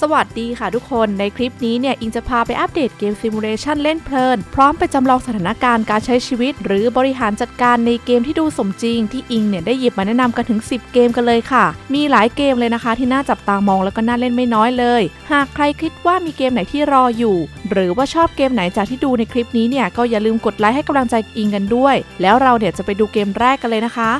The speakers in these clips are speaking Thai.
สวัสดีค่ะทุกคนในคลิปนี้เนี่ย อิงจะพาไปอัปเดตเกมซิมูเลชันเล่นเพลิน พร้อมไปจำลองสถานการณ์การใช้ชีวิต หรือบริหารจัดการในเกมที่ดูสมจริง ที่อิงเนี่ยได้หยิบมาแนะนำกันถึง 10 เกมกันเลยค่ะ มีหลายเกมเลยนะคะ ที่น่าจับตามองแล้วก็น่าเล่นไม่น้อยเลย หากใครคิดว่ามีเกมไหนที่รออยู่ หรือว่าชอบเกมไหนจากที่ดูในคลิปนี้เนี่ยก็อย่าลืมกดไลค์ให้กำลังใจอิงกันด้วย แล้วเราเนี่ยจะไปดูเกมแรกกันเลยนะคะ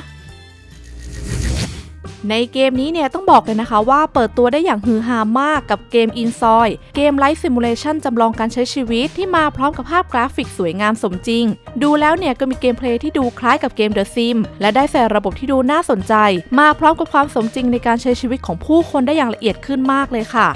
ในเกมนี้เนี่ยต้องบอกเลยนะคะว่าเปิดตัวได้อย่างฮือฮามากกับเกม In s o y เกมไลฟ์ซิมูเลชันจำลองการใช้ชีวิตที่มาพร้อมกับภาพกราฟิกสวยงามสมจริง ดูแล้วเนี่ยก็มีเกมเพลย์ที่ดูคล้ายกับเกม The Sim และได้ใส่ระบบที่ดูน่าสนใจ มาพร้อมกับความสมจริงในการใช้ชีวิตของผู้คนได้อย่างละเอียดขึ้นมากเลยค่ะ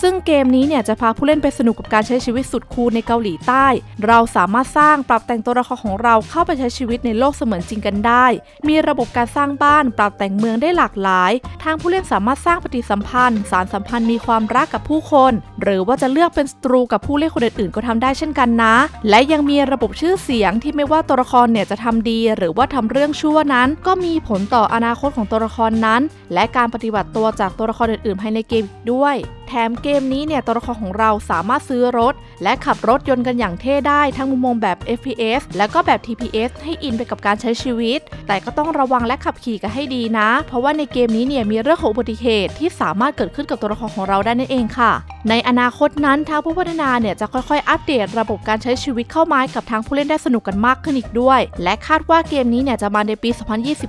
ซึ่งเกมนี้เนี่ยจะพาผู้เล่นไปสนุกกับการใช้ชีวิตสุดคูลในเกาหลีใต้ เราสามารถสร้างปรับแต่งตัวละครของเราเข้าไปใช้ชีวิตในโลกเสมือนจริงกันได้ มีระบบการสร้างบ้าน ปรับแต่งเมืองได้หลากหลาย ทางผู้เล่นสามารถสร้างปฏิสัมพันธ์ สารสัมพันธ์มีความรักกับผู้คน หรือว่าจะเลือกเป็นศัตรูกับผู้เล่นคนอื่นๆก็ทำได้เช่นกันนะ และยังมีระบบชื่อเสียงที่ไม่ว่าตัวละครเนี่ยจะทำดี หรือว่าทำเรื่องชั่วนั้น ก็มีผลต่ออนาคตของตัวละครนั้น และการปฏิบัติตัวจากตัวละครอื่นๆภายในเกมด้วย แถมเกมนี้เนี่ยตัวละครของเราสามารถซื้อรถ และขับรถยนต์กันอย่างเท่ได้ทั้งมุมมองแบบ FPS และก็แบบ TPS ให้อินไปกับการใช้ชีวิต แต่ก็ต้องระวังและขับขี่กันให้ดีนะ เพราะว่าในเกมนี้เนี่ยมีเรื่องของอุบัติเหตุที่สามารถเกิดขึ้นกับตัวละครของเราได้นั่นเองค่ะ ในอนาคตนั้นทางผู้พัฒนาเนี่ยจะค่อยๆ อัปเดตระบบการใช้ชีวิตเข้ามาให้กับทางผู้เล่นได้สนุกกันมากขึ้นอีกด้วย และคาดว่าเกมนี้เนี่ยจะมาในปี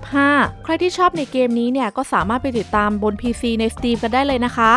2025 ใครที่ชอบในเกมนี้เนี่ยก็สามารถไปติดตามบน PC ใน Steam กันได้เลยนะคะ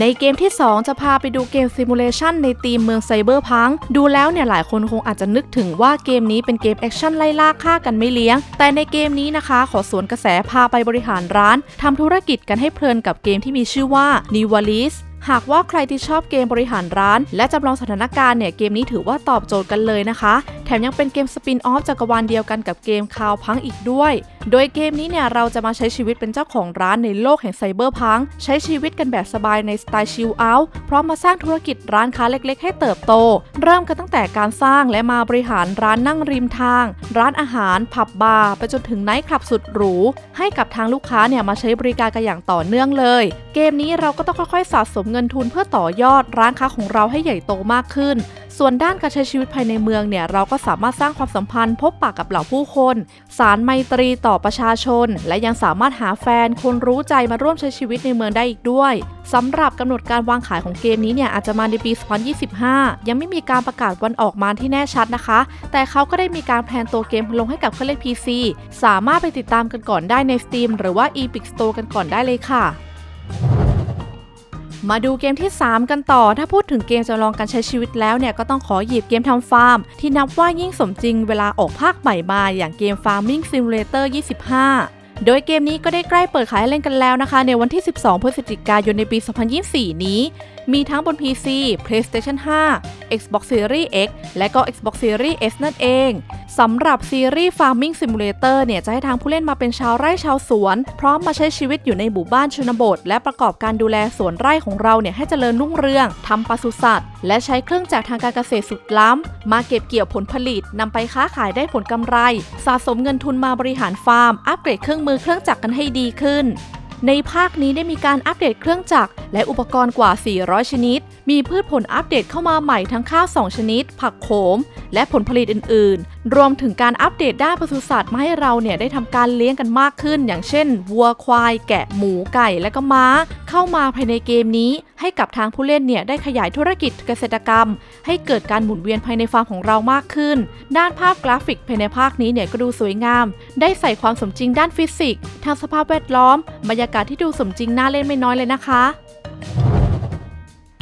ในเกมที่ 2 จะพาไปดูเกมซิมูเลชันในทีมเมืองไซเบอร์พังดูแล้วเนี่ยหลายคนคงอาจจะนึกถึงว่าเกมนี้เป็นเกมแอคชั่นไล่ล่าฆ่ากันไม่เลี้ยง แต่ในเกมนี้นะคะ ขอสวนกระแสพาไปบริหารร้าน ทำธุรกิจกันให้เพลินกับเกมที่มีชื่อว่า n i v a l i s หากว่าใครที่ชอบเกมบริหารร้าน และจำลองสถานการณ์เนี่ยเกมนี้ถือว่าตอบโจทย์กันเลยนะคะแถมยังเป็นเกมสปินออฟจักรวาลเดียวกันกับเกมคาวพังอีกด้วย โดยเกมนี้เนี่ยเราจะมาใช้ชีวิตเป็นเจ้าของร้านในโลกแห่งไซเบอร์พังใช้ชีวิตกันแบบสบายในสไตล์ชิลเอาท์พร้อมมาสร้างธุรกิจร้านค้าเล็กๆ ให้เติบโต เริ่มกันตั้งแต่การสร้างและมาบริหารร้านนั่งริมทาง ร้านอาหาร ผับบาร์ไปจนถึงไนท์คลับสุดหรู ให้กับทางลูกค้าเนี่ยมาใช้บริการกันอย่างต่อเนื่องเลย เกมนี้เราก็ต้องค่อยๆสะสมเงินทุนเพื่อต่อยอดร้านค้าของเราให้ใหญ่โตมากขึ้น ส่วนด้านการใช้ชีวิตภายในเมืองเนี่ยเราก็สามารถสร้างความสัมพันธ์พบปะกับเหล่าผู้คน สารไมตรีต่อประชาชน และยังสามารถหาแฟนคนรู้ใจมาร่วมใช้ชีวิตในเมืองได้อีกด้วยสำหรับกำหนดการวางขายของเกมนี้เนี่ยอาจจะมาในปี 2025 ยังไม่มีการประกาศวันออกมาที่แน่ชัดนะคะ แต่เขาก็ได้มีการแพลนตัวเกมลงให้กับเครื่องเล่น PC สามารถไปติดตามกันก่อนได้ใน Steam หรือว่า Epic Store กันก่อนได้เลยค่ะ มาดูเกมที่ 3 กันต่อ ถ้าพูดถึงเกมจำลองการใช้ชีวิตแล้วเนี่ย ก็ต้องขอหยิบเกมทำฟาร์ม ที่นับว่ายิ่งสมจริงเวลาออกภาคใหม่มาอย่างเกม Farming Simulator 25 โดยเกมนี้ก็ได้ใกล้เปิดขายให้เล่นกันแล้วนะคะ ในวันที่ 12 พฤศจิกายนในปี 2024 นี้ มีทั้งบน PC PlayStation 5 Xbox Series X และก็ Xbox Series S นั่นเองสำหรับซีรีส์ Farming Simulator เนี่ย จะให้ทางผู้เล่นมาเป็นชาวไร่ชาวสวน พร้อมมาใช้ชีวิตอยู่ในหมู่บ้านชนบท และประกอบการดูแลสวนไร่ของเราเนี่ย ให้เจริญรุ่งเรืองทำปศุสัตว์ และใช้เครื่องจักรทางการเกษตรสุดล้ำ มาเก็บเกี่ยวผลผลิตนำไปค้าขายได้ผลกำไร สะสมเงินทุนมาบริหารฟาร์ม อัปเกรดเครื่องมือเครื่องจักรกันให้ดีขึ้น ในภาคนี้ได้มีการอัปเดตเครื่องจักรและอุปกรณ์กว่า 400 ชนิด มีพืชผลอัปเดตเข้ามาใหม่ทั้งข้าว 2 ชนิด ผักโขม และผลผลิตอื่นๆ รวมถึงการอัปเดตด้านปศุสัตว์มาให้เราเนี่ยได้ทำการเลี้ยงกันมากขึ้น อย่างเช่น วัวควาย แกะหมูไก่และก็ม้า เข้ามาภายในเกมนี้ ให้กับทางผู้เล่นเนี่ยได้ขยายธุรกิจเกษตรกรรม ให้เกิดการหมุนเวียนภายในฟาร์มของเรามากขึ้น ด้านภาพกราฟิกภายในภาคนี้เนี่ยก็ดูสวยงาม ได้ใส่ความสมจริงด้านฟิสิกส์ทางสภาพแวดล้อม บรรยากาศที่ดูสมจริงน่าเล่นไม่น้อยเลยนะคะ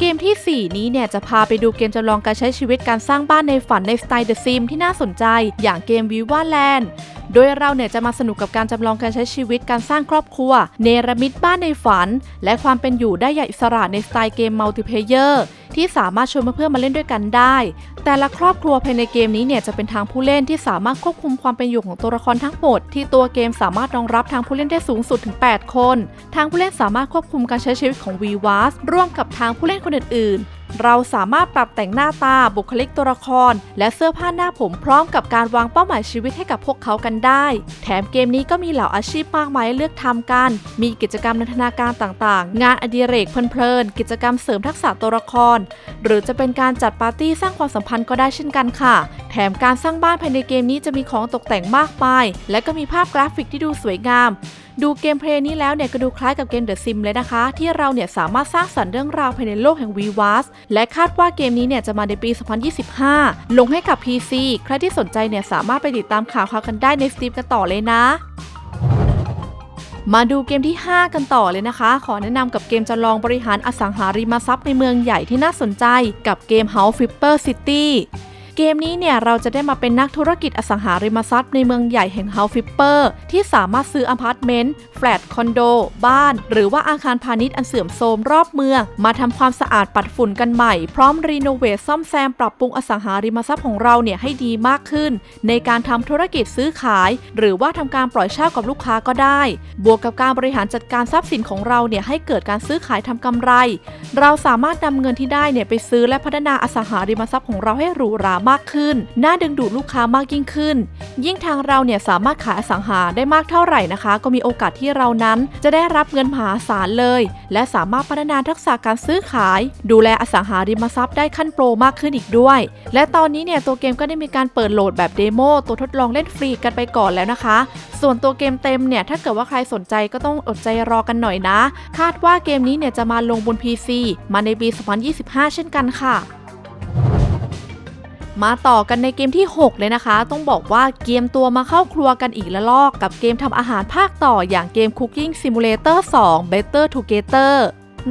เกมที่ 4 นี้เนี่ยจะพาไปดูเกมจำลองการใช้ชีวิตการสร้างบ้านในฝันในสไตล์ The Sim ที่น่าสนใจ อย่างเกม Viva Land โดยเราเนี่ยจะมาสนุกกับการจำลองการใช้ชีวิตการสร้างครอบครัว เนรมิตบ้านในฝัน และความเป็นอยู่ได้อย่างอิสระในสไตล์เกมมัลติเพเยอร์ ที่สามารถชวนเพื่อนๆมาเล่นด้วยกันได้ แต่ละครอบครัวภายในเกมนี้เนี่ยจะเป็นทางผู้เล่นที่สามารถควบคุมความเป็นอยู่ของตัวละครทั้งหมด ที่ตัวเกมสามารถรองรับทางผู้เล่นได้สูงสุดถึง 8 คน ทางผู้เล่นสามารถควบคุมการใช้ชีวิตของ v ีว s ร่วมกับทางผู้เล่นคนอื่นๆ เราสามารถปรับแต่งหน้าตาบุคลิกตัวละคร และเสื้อผ้าหน้าผมพร้อมกับการวางเป้าหมายชีวิตให้กับพวกเขากันได้ แถมเกมนี้ก็มีเหล่าอาชีพมากมายให้เลือกทำกัน มีกิจกรรมนันทนาการต่างๆ งานอดิเรกเพลินๆกิจกรรมเสริมทักษะตัวละคร หรือจะเป็นการจัดปาร์ตี้สร้างความสัมพันธ์ก็ได้เช่นกันค่ะ แถมการสร้างบ้านภายในเกมนี้จะมีของตกแต่งมากมาย และก็มีภาพกราฟิกที่ดูสวยงามดูเกมเพลย์นี้แล้วเนี่ยก็ดูคล้ายกับเกม The Sim เลยนะคะ ที่เราเนี่ยสามารถสร้างสรรค์เรื่องราวภายในโลกแห่ง v v a s และคาดว่าเกมนี้เนี่ยจะมาในปี 2025 ลงให้กับ PC ใครที่สนใจเนี่ยสามารถไปติดตามข่าวคราวกันได้ใน Steam กันต่อเลยนะมาดูเกมที่ 5 กันต่อเลยนะคะ ขอแนะนำกับเกมจำลองบริหารอสังหาริมทรัพย์ในเมืองใหญ่ที่น่าสนใจ กับเกม House Flipper City เกมนี้เนี่ยเราจะได้มาเป็นนักธุรกิจอสังหาริมทรัพย์ในเมืองใหญ่แห่ง House Flipper ที่สามารถซื้ออพาร์ตเมนต์ แฟลต คอนโด บ้าน หรือว่าอาคารพาณิชย์อันเสื่อมโทรมรอบเมือง มาทำความสะอาดปัดฝุ่นกันใหม่ พร้อมรีโนเวทซ่อมแซมปรับปรุงอสังหาริมทรัพย์ของเราเนี่ยให้ดีมากขึ้น ในการทำธุรกิจซื้อขาย หรือว่าทำการปล่อยเช่ากับลูกค้าก็ได้ บวกกับการบริหารจัดการทรัพย์สินของเราเนี่ยให้เกิดการซื้อขายทำกำไร เราสามารถนำเงินที่ได้เนี่ยไปซื้อและพัฒนาอสังหาริมทรัพย์ของเราให้หรูหราามากขึ้น น่าดึงดูดลูกค้ามากยิ่งขึ้น ยิ่งทางเราเนี่ยสามารถขายอสังหาได้มากเท่าไหร่นะคะ ก็มีโอกาสที่เรานั้นจะได้รับเงินมหาศาลเลย และสามารถพัฒนาทักษะการซื้อขาย ดูแลอสังหาริมทรัพย์ได้ขั้นโปรมากขึ้นอีกด้วย และตอนนี้เนี่ยตัวเกมก็ได้มีการเปิดโหลดแบบเดโมตัวทดลองเล่นฟรีกันไปก่อนแล้วนะคะ ส่วนตัวเกมเต็มเนี่ยถ้าเกิดว่าใครสนใจก็ต้องอดใจรอกันหน่อยนะ คาดว่าเกมนี้เนี่ยจะมาลงบน PC มาในปี 2025 เช่นกันค่ะ มาต่อกันในเกมที่ 6 เลยนะคะ ต้องบอกว่าเกมตัวมาเข้าครัวกันอีกละลอก กับเกมทำอาหารภาคต่ออย่างเกม Cooking Simulator 2 Better Together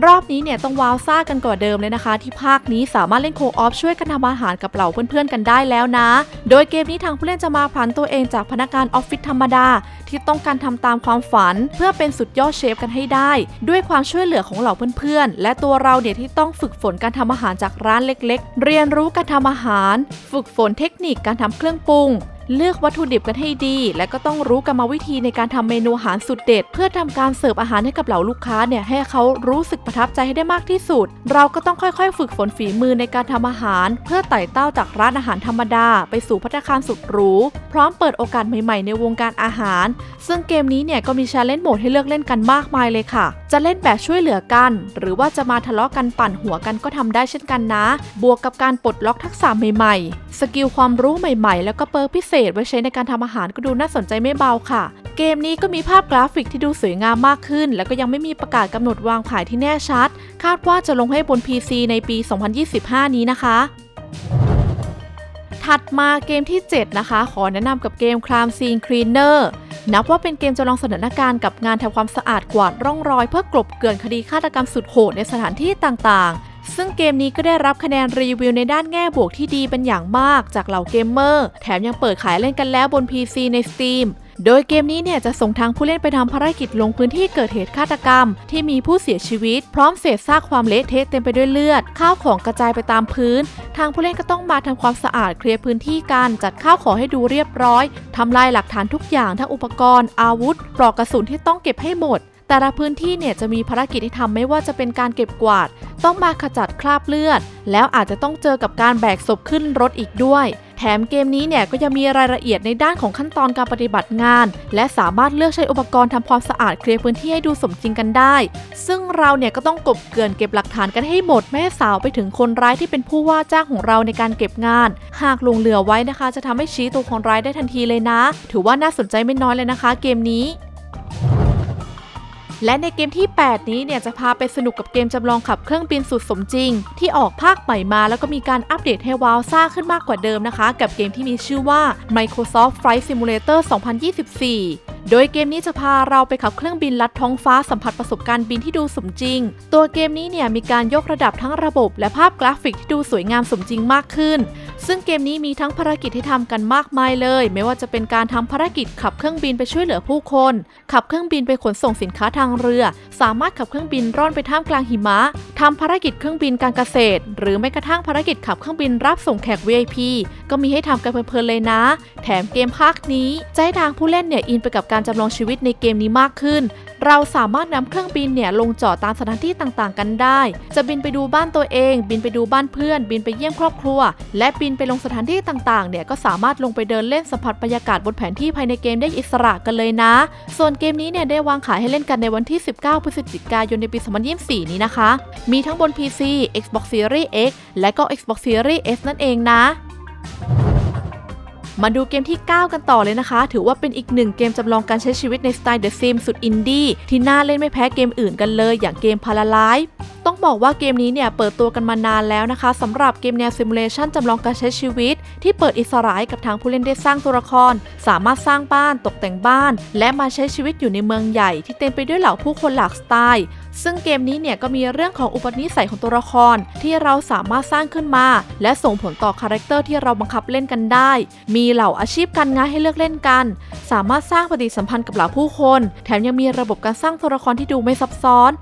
รอบนี้เนี่ยต้องว้าวซ่ากันกว่าเดิมเลยนะคะ ที่ภาคนี้สามารถเล่นโคออฟช่วยกันทำอาหารกับเหล่าเพื่อนๆกันได้แล้วนะ โดยเกมนี้ทางผู้เล่นจะมาผันตัวเองจากพนักงานออฟฟิศธรรมดา ที่ต้องการทำตามความฝัน เพื่อเป็นสุดยอดเชฟกันให้ได้ ด้วยความช่วยเหลือของเหล่าเพื่อนๆ และตัวเราเนี่ยที่ต้องฝึกฝนการทำอาหารจากร้านเล็ก ๆ เรียนรู้การทำอาหาร ฝึกฝนเทคนิคการทำเครื่องปรุง เลือกวัตถุดิบกันให้ดี และก็ต้องรู้กรรมวิธีในการทำเมนูอาหารสุดเด็ด เพื่อทำการเสิร์ฟอาหารให้กับเหล่าลูกค้าเนี่ยให้เขารู้สึกประทับใจให้ได้มากที่สุด เราก็ต้องค่อยๆ ฝึกฝนฝีมือในการทำอาหาร เพื่อไต่เต้าจากร้านอาหารธรรมดา ไปสู่พัตตาคารสุดหรูพร้อมเปิดโอกาสใหม่ๆ ในวงการอาหาร ซึ่งเกมนี้เนี่ยก็มีชาเลนจ์โหมดให้เลือกเล่นกันมากมายเลยค่ะ จะเล่นแบบช่วยเหลือกัน หรือว่าจะมาทะเลาะกันปั่นหัวกันก็ทำได้เช่นกันนะ บวกกับการปลดล็อกทักษะใหม่ๆ สกิลความรู้ใหม่ๆ แล้วก็เปิร์พิเศษไว้ใช้ในการทำอาหารก็ดูน่าสนใจไม่เบาค่ะ เกมนี้ก็มีภาพกราฟิกที่ดูสวยงามมากขึ้น แล้วก็ยังไม่มีประกาศกำหนดวางขายที่แน่ชัด คาดว่าจะลงให้บน PC ในปี 2025 นี้นะคะถัดมาเกมที่ 7 นะคะ ขอแนะนำกับเกม Crime Scene Cleaner นับว่าเป็นเกมจำลองสถานการณ์กับงานทำความสะอาดกวาดร่องรอย เพื่อกลบเกลื่อนคดีฆาตกรรมสุดโหดในสถานที่ต่างๆ ซึ่งเกมนี้ก็ได้รับคะแนนรีวิวในด้านแง่บวกที่ดีเป็นอย่างมากจากเหล่าเกมเมอร์ แถมยังเปิดขายเล่นกันแล้วบน PC ใน Steam โดยเกมนี้เนี่ยจะส่งทางผู้เล่นไปทำภารกิจลงพื้นที่เกิดเหตุฆาตกรรม ที่มีผู้เสียชีวิต พร้อมเศษซากความเละเทะเต็มไปด้วยเลือด ข้าวของกระจายไปตามพื้น ทางผู้เล่นก็ต้องมาทำความสะอาดเคลียร์พื้นที่กันจัดข้าวของให้ดูเรียบร้อยทำลายหลักฐานทุกอย่างทั้งอุปกรณ์ อาวุธ ปลอกกระสุนที่ต้องเก็บให้หมด แต่ละพื้นที่เนี่ยจะมีภารกิจที่ทำไม่ว่าจะเป็นการเก็บกวาด ต้องมาขจัดคราบเลือด แล้วอาจจะต้องเจอกับการแบกศพขึ้นรถอีกด้วย แถมเกมนี้เนี่ยก็ยังมีรายละเอียดในด้านของขั้นตอนการปฏิบัติงาน และสามารถเลือกใช้อุปกรณ์ทำความสะอาดเคลียร์พื้นที่ให้ดูสมจริงกันได้ ซึ่งเราเนี่ยก็ต้องกบเกลื่อนเก็บหลักฐานกันให้หมดไม่สาวไปถึงคนร้ายที่เป็นผู้ว่าจ้างของเราในการเก็บงาน หากลงเหลือไว้นะคะ จะทำให้ชี้ตัวคนร้ายได้ทันทีเลยนะ ถือว่าน่าสนใจไม่น้อยเลยนะคะ เกมนี้ และในเกมที่ 8 นี้เนี่ยจะพาไปสนุกกับเกมจำลองขับเครื่องบินสุดสมจริง ที่ออกภาคใหม่มาแล้วก็มีการอัปเดตให้ว้าวซ่าขึ้นมากกว่าเดิมนะคะ กับเกมที่มีชื่อว่า Microsoft Flight Simulator 2024 โดยเกมนี้จะพาเราไปขับเครื่องบินลัดท้องฟ้าสัมผัสประสบการณ์บินที่ดูสมจริง ตัวเกมนี้เนี่ยมีการยกระดับทั้งระบบ และภาพกราฟิกที่ดูสวยงามสมจริงมากขึ้น ซึ่งเกมนี้มีทั้งภารกิจให้ทำกันมากมายเลย ไม่ว่าจะเป็นการทำภารกิจขับเครื่องบินไปช่วยเหลือผู้คน ขับเครื่องบินไปขนส่งสินค้าทางเรือ สามารถขับเครื่องบินร่อนไปท่ามกลางหิมะทำภารกิจเครื่องบินการเกษตร หรือแม้กระทั่งภารกิจขับเครื่องบินรับส่งแขก VIP ก็มีให้ทำกันเพลินๆเลยนะ แถมเกมภาคนี้ใจทางผู้เล่นเนี่ยอินไปกับการจำลองชีวิตในเกมนี้มากขึ้น เราสามารถนำเครื่องบินเนี่ยลงจอดตามสถานที่ต่างๆ กันได้ จะบินไปดูบ้านตัวเอง บินไปดูบ้านเพื่อน บินไปเยี่ยมครอบครัว และบินไปลงสถานที่ต่างๆ เนี่ยก็สามารถลงไปเดินเล่นสัมผัสบรรยากาศบนแผนที่ภายในเกมได้อิสระกันเลยนะ ส่วนเกมนี้เนี่ยได้วางขายให้เล่นกันในวันที่ 19 พฤศจิกายนในปี 2024 นี้นะคะ มีทั้งบน PC Xbox Series X และก็ Xbox Series S นั่นเองนะ มาดูเกมที่ 9 กันต่อเลยนะคะ ถือว่าเป็นอีกหนึ่งเกมจำลองการใช้ชีวิตในสไตล์ The Sims สุดอินดี้ที่น่าเล่นไม่แพ้เกมอื่นกันเลย อย่างเกม Paralife ต้องบอกว่าเกมนี้เนี่ยเปิดตัวกันมานานแล้วนะคะสำหรับเกมแนวซิมูเลชันจำลองการใช้ชีวิต ที่เปิดอิสระให้กับทางผู้เล่นได้สร้างตัวละคร สามารถสร้างบ้านตกแต่งบ้าน และมาใช้ชีวิตอยู่ในเมืองใหญ่ที่เต็มไปด้วยเหล่าผู้คนหลากสไตล์ ซึ่งเกมนี้เนี่ยก็มีเรื่องของอุปนิสัยของตัวละครที่เราสามารถสร้างขึ้นมา และส่งผลต่อคาแรคเตอร์ที่เราบังคับเล่นกันได้ มีเหล่าอาชีพการงานให้เลือกเล่นกัน สามารถสร้างปฏิสัมพันธ์กับเหล่าผู้คน แถมยังมีระบบการสร้างตัวละครที่ดูไม่ซับซ้อน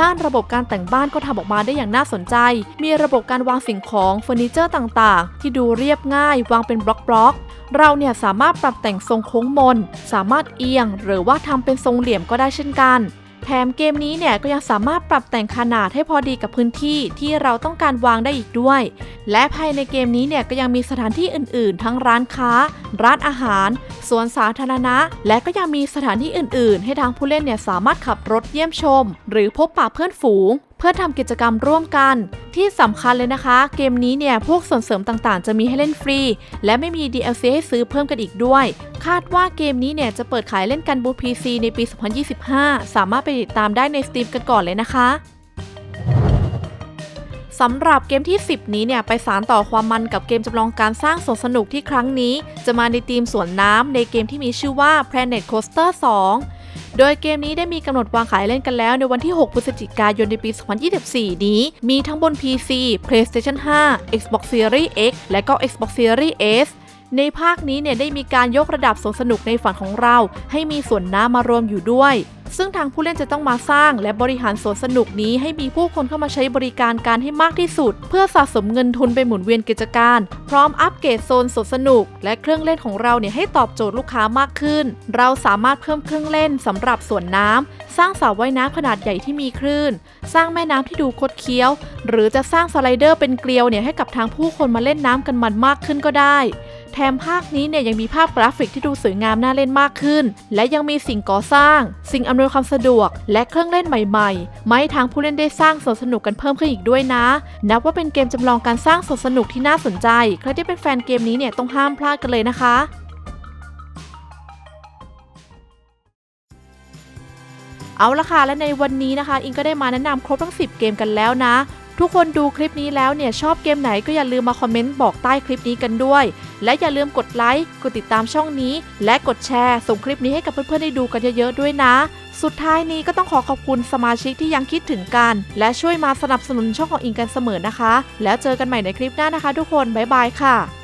ด้านระบบการแต่งบ้านก็ทำออกมาได้อย่างน่าสนใจ มีระบบการวางสิ่งของเฟอร์นิเจอร์ต่างๆ ที่ดูเรียบง่าย วางเป็นบล็อกๆ เราเนี่ยสามารถปรับแต่งทรงโค้งมน สามารถเอียง หรือว่าทำเป็นทรงเหลี่ยมก็ได้เช่นกัน แถมเกมนี้เนี่ยก็ยังสามารถปรับแต่งขนาดให้พอดีกับพื้นที่ที่เราต้องการวางได้อีกด้วย และภายในเกมนี้เนี่ยก็ยังมีสถานที่อื่น ๆ ทั้งร้านค้า ร้านอาหาร สวนสาธารณะ และก็ยังมีสถานที่อื่น ๆ ให้ทางผู้เล่นเนี่ยสามารถขับรถเยี่ยมชม หรือพบปะเพื่อนฝูง เพื่อทำกิจกรรมร่วมกัน ที่สำคัญเลยนะคะ เกมนี้เนี่ยพวกส่วนเสริมต่างๆ จะมีให้เล่นฟรี และไม่มี DLC ให้ซื้อเพิ่มกันอีกด้วย คาดว่าเกมนี้เนี่ยจะเปิดขายเล่นกันบน PC ในปี 2025 สามารถไปติดตามได้ใน Steam กันก่อนเลยนะคะสำหรับเกมที่ 10 นี้เนี่ยไปสารต่อความมันกับเกมจำลองการสร้างสวนสนุกที่ครั้งนี้ จะมาในธีมสวนน้ำในเกมที่มีชื่อว่า Planet Coaster 2 โดยเกมนี้ได้มีกำหนดวางขายเล่นกันแล้วในวันที่ 6 พฤศจิกายนในปี 2024 นี้ มีทั้งบน PC PlayStation 5 Xbox Series X และก็ Xbox Series S ในภาคนี้เนี่ยได้มีการยกระดับสวนสนุกในฝันของเรา ให้มีส่วนน้ำมารวมอยู่ด้วย ซึ่งทางผู้เล่นจะต้องมาสร้างและบริหารสวนสนุกนี้ให้มีผู้คนเข้ามาใช้บริการการให้มากที่สุด เพื่อสะสมเงินทุนไปหมุนเวียนกิจการ พร้อมอัปเกรดโซนสวนสนุก และเครื่องเล่นของเราเนี่ยให้ตอบโจทย์ลูกค้ามากขึ้น เราสามารถเพิ่มเครื่องเล่นสำหรับสวนน้ำสร้างสระว่ายน้ำขนาดใหญ่ที่มีคลื่น สร้างแม่น้ำที่ดูคดเคี้ยว หรือจะสร้างสไลเดอร์เป็นเกลียวเนี่ยให้กับทางผู้คนมาเล่นน้ำกันมันมากขึ้นก็ได้ แถมภาคนี้เนี่ยยังมีภาพกราฟิกที่ดูสวยงามน่าเล่นมากขึ้น และยังมีสิ่งก่อสร้าง สิ่งอำนวยความสะดวก และเครื่องเล่นใหม่ๆ ไมาให้ทางผู้เล่นได้สร้างสวนสนุกกันเพิ่มขึ้นอีกด้วยนะ นับว่าเป็นเกมจำลองการสร้างสวนสนุกที่น่าสนใจ ใครที่เป็นแฟนเกมนี้เนี่ยต้องห้ามพลาดกันเลยนะคะเอาละค่ะ และในวันนี้นะคะ อิงก็ได้มาแนะนำครบทั้ง 10 เกมกันแล้วนะ ทุกคนดูคลิปนี้แล้วเนี่ยชอบเกมไหนก็อย่าลืมมาคอมเมนต์บอกใต้คลิปนี้กันด้วย และอย่าลืมกดไลค์กดติดตามช่องนี้ และกดแชร์ส่งคลิปนี้ให้กับเพื่อนๆได้ดูกันเยอะๆด้วยนะ สุดท้ายนี้ก็ต้องขอขอบคุณสมาชิกที่ยังคิดถึงกัน และช่วยมาสนับสนุนช่องของอิงกันเสมอนะคะ แล้วเจอกันใหม่ในคลิปหน้านะคะ ทุกคนบ๊ายบายค่ะ